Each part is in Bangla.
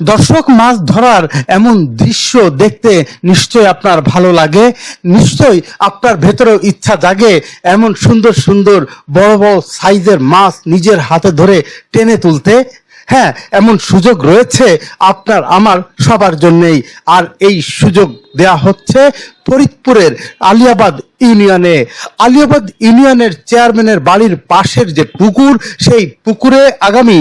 দর্শক মাছ ধরার এমন দৃশ্য দেখতে নিশ্চয় আপনার ভালো লাগে নিশ্চয় আপনার ভেতরেও ইচ্ছা জাগে, এমন সুন্দর সুন্দর বড় বড় সাইজের মাছ নিজের হাতে ধরে টেনে তুলতে। হ্যাঁ এমন সুযোগ রয়েছে আপনার, আমার সবার জন্যেই। আর এই সুযোগ দেয়া হচ্ছে ফরিদপুরের আলিয়াবাদ ইউনিয়নে। আলিয়াবাদ ইউনিয়নের চেয়ারম্যানের বাড়ির পাশের যে পুকুর, সেই পুকুরে আগামী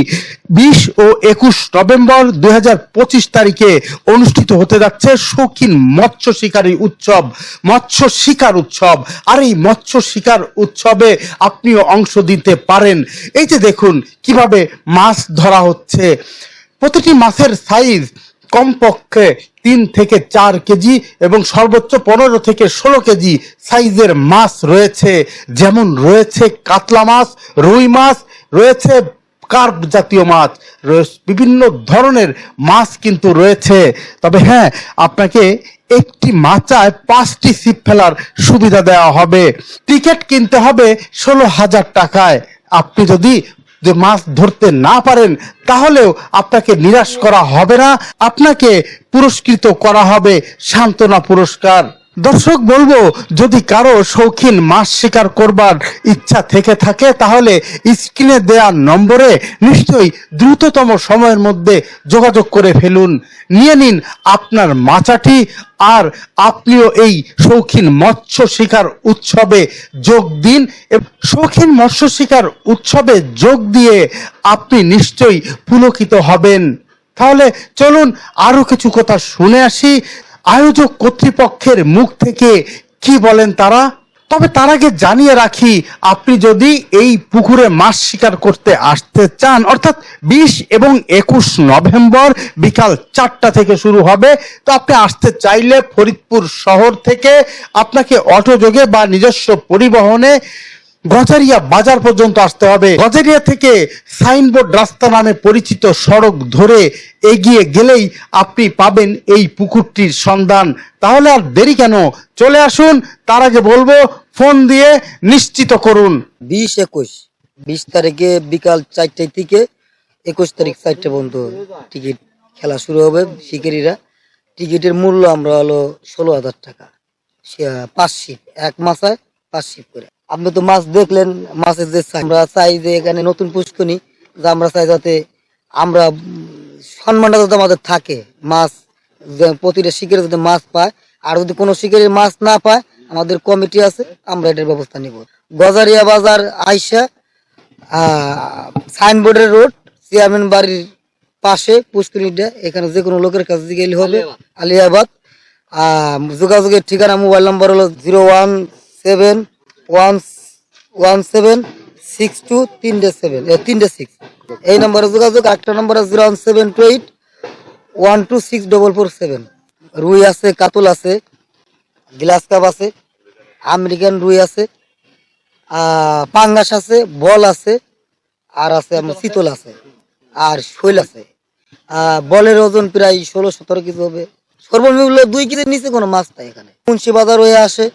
বিশ ও একুশ নভেম্বর দু হাজার পঁচিশ তারিখে অনুষ্ঠিত হতে যাচ্ছে শৌখিন মৎস্য শিকারী উৎসব। মৎস্য শিকার উৎসব। আর এই মৎস্য শিকার উৎসবে আপনিও অংশ দিতে পারেন। এই যে দেখুন, কীভাবে মাছ ধরা হচ্ছে। প্রতিটি মাছের সাইজ কমপক্ষে তিন থেকে চার কেজি এবং সর্বোচ্চ পনেরো থেকে ষোলো কেজি সাইজের মাছ রয়েছে। যেমন রয়েছে কাতলা মাছ, রুই মাছ, রয়েছে কার্প জাতীয় মাছ বিভিন্ন ধরনের মাছ কিন্তু রয়েছে। তবে হ্যাঁ আপনাকে একটি মাচায় পাঁচটি ছিপ ফেলার সুবিধা দেওয়া হবে। টিকিট কিনতে হবে ষোলো হাজার টাকায়। আপনি যদি যে মাছ ধরতে না পারেন, তাহলেও আপনাকে নিরাশ করা হবে না। আপনাকে পুরস্কৃত করা হবে সান্ত্বনা পুরস্কার। দর্শক, বলব, যদি কারও শৌখিন মাছ শিকার করবার ইচ্ছা থেকে থাকে, তাহলে স্ক্রিনে দেওয়া নম্বরে নিশ্চয়ই দ্রুততম সময়ের মধ্যে যোগাযোগ করে ফেলুন। নিয়ে নিন আপনার মাচাটি আর আপনিও এই শৌখিন মৎস্য শিকার উৎসবে যোগ দিন। শৌখিন মৎস্য শিকার উৎসবে যোগ দিয়ে আপনি নিশ্চয়ই পুলকিত হবেন। তাহলে চলুন আরও কিছু কথা শুনে আসি। আয়োজক কর্তৃপক্ষের মুখ থেকে কি বলেন তারা? তবে তার আগে জানিয়ে রাখি, আপনি যদি এই পুকুরে মাছ শিকার করতে আসতে চান, অর্থাৎ বিশ এবং একুশ নভেম্বর বিকাল চারটা থেকে শুরু হবে, তো আপনি আসতে চাইলে ফরিদপুর শহর থেকে আপনাকে অটো যোগে বা নিজস্ব পরিবহনে গজারিয়া বাজার পর্যন্ত আসতে হবে। গজারিয়া থেকে সাইনবোর্ড রাস্তা নামে পরিচিত সড়ক ধরে এগিয়ে গেলেই আপনি পাবেন এই পুকুরটির সন্ধান। তাহলে আর দেরি কেন? চলে আসুন, তার আগে বলব, ফোন দিয়ে নিশ্চিত করুন। বিশ একুশ, বিশ তারিখে বিকাল চারটে থেকে একুশ তারিখ চারটে পর্যন্ত টিকিট খেলা শুরু হবে শিকারীরা। টিকিটের মূল্য আমরা হলো ষোলো হাজার টাকা। পাঁচ শিপ, এক মাসায় পাঁচ শিপ করে। আপনি তো মাছ দেখলেন মাছের যে আমরা চাই যে এখানে নতুন পুষ্কনি যে আমরা চাই যাতে আমরা সম্মানটা যাতে আমাদের থাকে। মাছ প্রতিটা শিকারে যাতে মাছ পায় আর যদি কোনো শিকারের মাছ না পায় আমাদের কমিটি আছে আমরা এটার ব্যবস্থা নিব। গজারিয়া বাজার আইসা সাইনবোর্ডের রোড চেয়ারম্যান বাড়ির পাশে পুষ্করিণীটা এখানে যে কোনো লোকের কাছে গেলে হবে। আলিয়াবাদ। যোগাযোগের ঠিকানা মোবাইল নাম্বার হলো zero one seven one one seven six two তিনটে সেভেন তিনটে সিক্স। এই নম্বরে যোগাযোগ একটা নম্বর zero one seven two eight, one two six double four seven. রুই আছে, কাতল আছে, গ্লাস কাপ আছে, আমেরিকান রুই আছে পাঙ্গাস আছে, বল আছে, আর আছে আমার শীতল আছে, আর শৈল আছে। বলের ওজন প্রায় ষোলো সতেরো কেজি হবে। সর্বমূল্য দুই কেজির নিচে কোনো মাছ নাই এখানে। মুন্সি বাজার হয়ে আসে।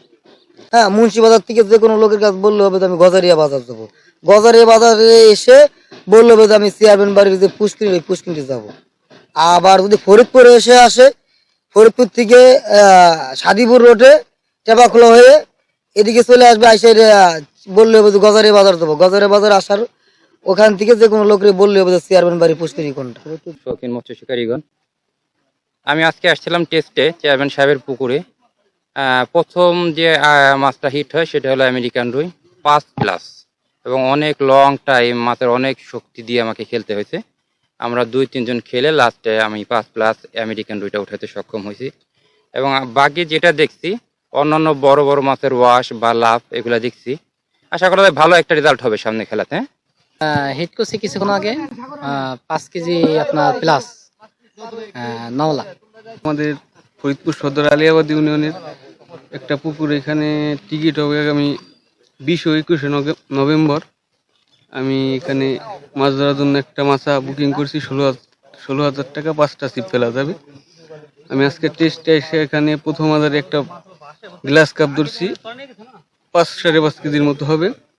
হ্যাঁ মুন্সি বাজার থেকে যে কোনো লোকের কাছে বললে হবে আমি গজারিয়া বাজার যাব। গজারিয়া বাজারে এসে বললে হবে আমি চেয়ারম্যান বাড়ির যে পুষ্কিনি, ওই যাব। আবার যদি ফরিদপুরে এসে আসে, ফরিদপুর থেকে সাদিপুর রোডে টেপাখোলা হয়ে এদিকে চলে আসবে, আইসা বললে হবে যে গজারিয়া বাজার যাব। গজারিয়া বাজার আসার ওখান থেকে যে কোনো লোকের বললে হবে চেয়ারম্যান বাড়ি পুষ্করি কোনটা? শৌখিন মৎস্য শিকারীগণ, আমি আজকে আসছিলাম টেস্টে চেয়ারম্যান সাহেবের পুকুরে। প্রথম যে মাছটা হিট হয় সেটা হলো আমেরিকান রুই পাঁচ প্লাস এবং অনেক লং টাইম মাছের অনেক শক্তি দিয়ে আমাকে খেলতে হয়েছে। আমরা দুই তিনজন খেলে লাস্টে আমি পাঁচ প্লাস আমেরিকান রুইটা উঠাতে সক্ষম হয়েছি। এবং বাকি যেটা দেখছি অন্যান্য বড় বড় মাছের ওয়াশ বা লাভ এগুলা দেখছি। আশা করা যায় ভালো একটা রেজাল্ট হবে সামনে খেলাতে হ্যাঁ? হিট করছি কিছুক্ষণ আগে পাঁচ কেজি আপনার প্লাস নওলা। আমাদের ফরিদপুর সদর আলিয়াবাদ ইউনিয়নের একটা পুকুর এখানে টিকিট হবে আগামী বিশ ও একুশে নভে- নভেম্বর। আমি এখানে মাছ ধরার জন্য একটা মাছা বুকিং করছি, ষোলো ষোলো হাজার টাকা পাঁচটা সিপ ফেলা যাবে। আমি আজকে টেস্টে এসে এখানে প্রথম হাজারে একটা গ্লাস কাপ ধরছি। পাঁচ সাড়ে পাঁচ কেজির মতো হবে।